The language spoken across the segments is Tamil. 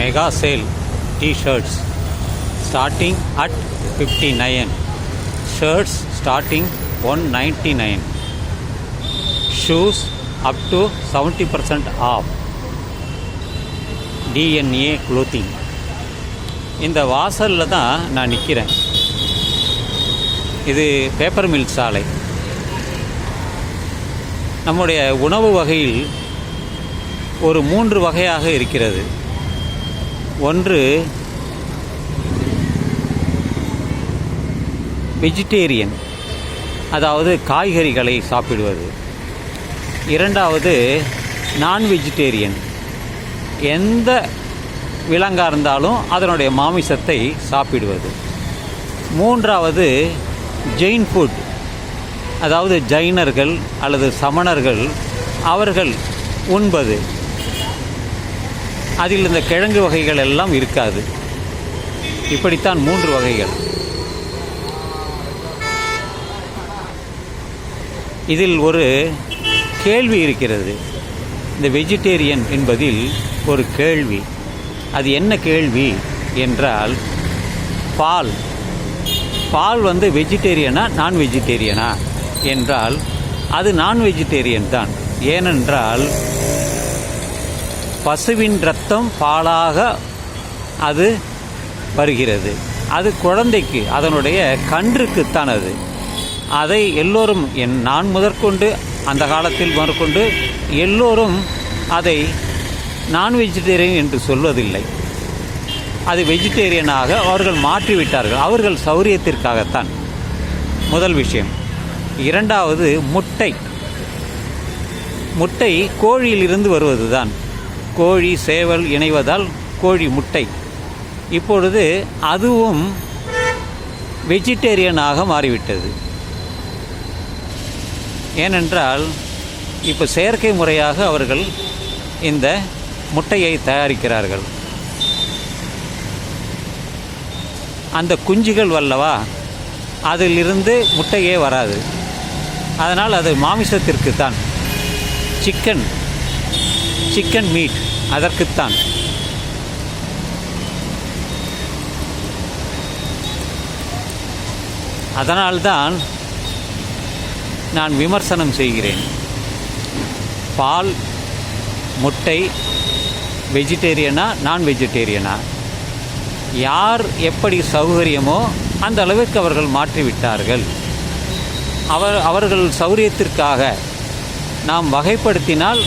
Mega sale t-shirts starting at fifty nine shirts starting one ninety nine shoes up to seventy percent off DNA clothing இந்த வாசலில் தான் நான் நிற்கிறேன் இது பேப்பர் மில் சாலை. நம்முடைய உணவு வகையில் ஒரு மூன்று வகையாக இருக்கிறது. ஒன்று வெஜிடேரியன் அதாவது காய்கறிகளை சாப்பிடுவது. இரண்டாவது நான் வெஜிடேரியன் எந்த விலங்காக இருந்தாலும் அதனுடைய மாமிசத்தை சாப்பிடுவது. மூன்றாவது ஜெயின் ஃபுட் அதாவது ஜைனர்கள் அல்லது சமணர்கள் அவர்கள் உண்பது. அதில் இந்த கிழங்கு வகைகள் எல்லாம் இருக்காது. இப்படித்தான் மூன்று வகைகள். இதில் ஒரு கேள்வி இருக்கிறது. இந்த வெஜிடேரியன் என்பதில் ஒரு கேள்வி. அது என்ன கேள்வி என்றால் பால். பால் வந்து வெஜிடேரியனா நான் வெஜிடேரியனா என்றால் அது நான் வெஜிடேரியன் தான். ஏனென்றால் பசுவின் ரத்தம் பாலாக அது வருகிறது. அது குழந்தைக்கு அதனுடைய கன்றுக்குத்தான் அது அதை எல்லோரும் என் நான் முதற்கொண்டு அந்த காலத்தில் முதற்கொண்டு எல்லோரும் அதை நான் வெஜிடேரியன் என்று சொல்வதில்லை. அது வெஜிடேரியனாக அவர்கள் மாற்றிவிட்டார்கள். அவர்கள் சௌரியத்திற்காகத்தான். முதல் விஷயம். இரண்டாவது முட்டை. முட்டை கோழியிலிருந்து வருவதுதான். கோழி சேவல் இணைவதால் கோழி முட்டை. இப்பொழுது அதுவும் வெஜிடேரியனாக மாறிவிட்டது. ஏனென்றால் இப்போ செயற்கை முறையாக அவர்கள் இந்த முட்டையை தயாரிக்கிறார்கள். அந்த குஞ்சுகள் வல்லவா? அதிலிருந்து முட்டையே வராது. அதனால் அது மாமிசத்திற்கு தான் சிக்கன் சிக்கன் மீட். அதற்குத்தான். அதனால்தான் நான் விமர்சனம் செய்கிறேன். பால் முட்டை வெஜிடேரியனா நான் வெஜிடேரியனா யார் எப்படி சௌகரியமோ அந்த அளவுக்கு அவர்கள் மாற்றிவிட்டார்கள். அவர் அவர்கள் சௌரியத்திற்காக நாம் வகைப்படுத்தினால்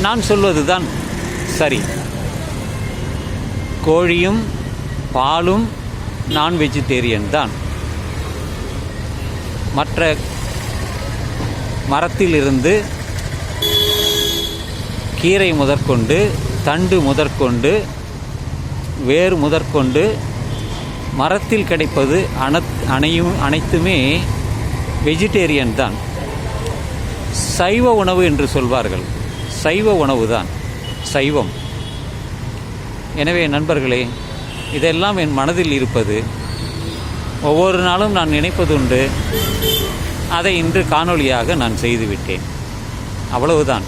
நான் சொல்வது தான் சரி. கோழியும் பாலும் நான் வெஜிடேரியன் தான். மற்ற மரத்திலிருந்து கீரை முதற்கொண்டு தண்டு முதற்கொண்டு வேர் முதற்கொண்டு மரத்தில் கிடைப்பது அனத் அனையும் அனைத்துமே வெஜிடேரியன் தான். சைவ உணவு என்று சொல்வார்கள். சைவ உணவு தான் சைவம். எனவே நண்பர்களே இதெல்லாம் என் மனதில் இருப்பது. ஒவ்வொரு நாளும் நான் நினைப்பதுண்டு. அதை இன்று காணொளியாக நான் செய்துவிட்டேன். அவ்வளவுதான்.